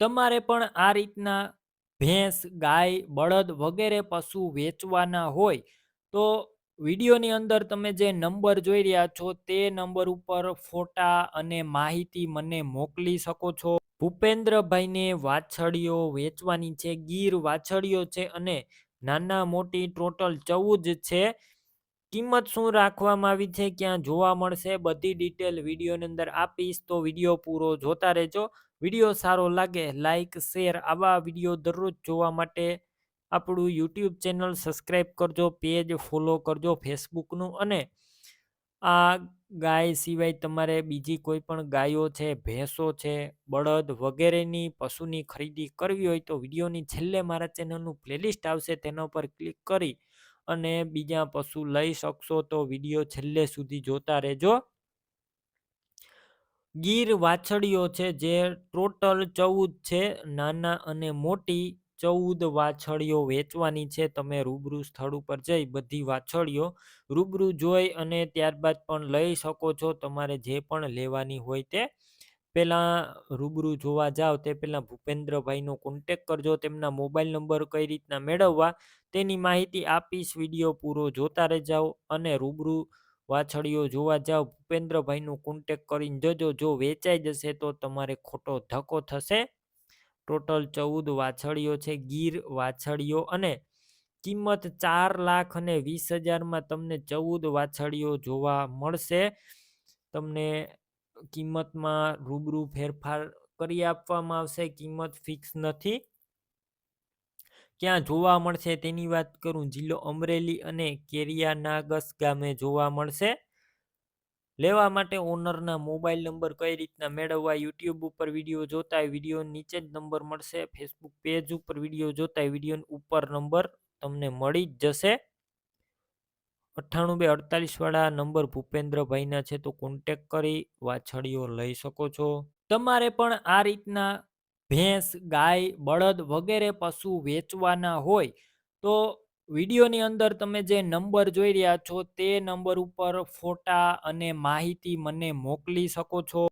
તમારે પણ આ રીતના ભેંસ, ગાય, બળદ વગેરે પશુ વેચવાના હોય તો વિડીયોની અંદર તમે જે નંબર જોઈ રહ્યા છો તે નંબર ઉપર ફોટા અને માહિતી મને મોકલી શકો છો. ભૂપેન્દ્રભાઈને વાછડીઓ વેચવાની છે ગીર વાછડીઓ છે અને નાના મોટી ટોટલ ચૌદ છે. કિંમત શું રાખવામાં આવી છે, ક્યાં જોવા મળશે, બધી ડિટેલ વિડીયોની અંદર આપીશ. તો વીડિયો પૂરો જોતા રહેજો. વીડિયો સારો લાગે લાઇક શેર આવા વીડિયો દરરોજ જોવા માટે આપણું યુટ્યુબ ચેનલ સબસ્ક્રાઈબ કરજો, પેજ ફોલો કરજો, ફેસબુકનું. અને આ ગાય સિવાય તમારે બીજી કોઈ પણ ગાયો છે, ભેંસો છે, બળદ વગેરેની પશુની ખરીદી કરવી હોય તો વિડીયોની છેલ્લે મારા ચેનલનું પ્લેલિસ્ટ આવશે, તેના પર ક્લિક કરી અને બીજા પશુ લઈ શકશો તો વીડિયો છેલ્લે સુધી જોતા રહેજો. ગીર વાછડીઓ છે જે ટોટલ ચૌદ છે, નાના અને મોટી ચૌદ વાછળીઓ વેચવાની છે. તમે રૂબરૂ સ્થળ ઉપર જઈ બધી વાછળીઓ રૂબરૂ જોઈ અને ત્યારબાદ પણ લઈ શકો છો. તમારે જે પણ લેવાની હોય તે પહેલાં રૂબરૂ જોવા જાઓ તે પહેલાં ભૂપેન્દ્રભાઈનો કોન્ટેક કરજો, તેમના મોબાઈલ નંબર કઈ રીતના મેળવવા તેની માહિતી આપીશ વીડિયો પૂરો જોતા રહેજાઓ અને રૂબરૂ વાછડીઓ જોવા જાઓ ભૂપેન્દ્રભાઈનો કોન્ટેક કરીને જજો, જો વેચાઈ જશે તો તમારે ખોટો ધક્કો થશે. ટોટલ ચૌદ વાછડીઓ છે, ગીર વાછડીઓ અને કિંમત ચાર લાખ અને વીસ હજારમાં તમને ચૌદ વાછડીઓ જોવા મળશે. તમને કિંમતમાં રૂબરૂ ફેરફાર કરી આપવામાં આવશે, કિંમત ફિક્સ નથી. ક્યાં જોવા મળશે તેની વાત કરું, જિલ્લો અમરેલી અને કેરિયાનાગસ ગામે જોવા મળશે. લેવા માટે ઓનરના મોબાઈલ નંબર કઈ રીતના મેળવવા, યુટ્યુબ ઉપર વીડિયો જોતા વીડિયો નીચે જ નંબર મળશે. ફેસબુક પેજ ઉપર વીડિયો જોતા વીડિયો ઉપર નંબર તમને મળી જ જશે. અઠ્ઠાણું બે અડતાલીસ વાળા નંબર ભૂપેન્દ્રભાઈના છે, તો કોન્ટેક કરી વાછડીઓ લઈ શકો છો. તમારે પણ આ રીતના ભેંસ, ગાય, બળદ વગેરે પશુ વેચવાના હોય, તો વિડીયોની અંદર તમે જે નંબર જોઈ રહ્યા છો, તે નંબર ઉપર ફોટા અને માહિતી મને મોકલી શકો છો.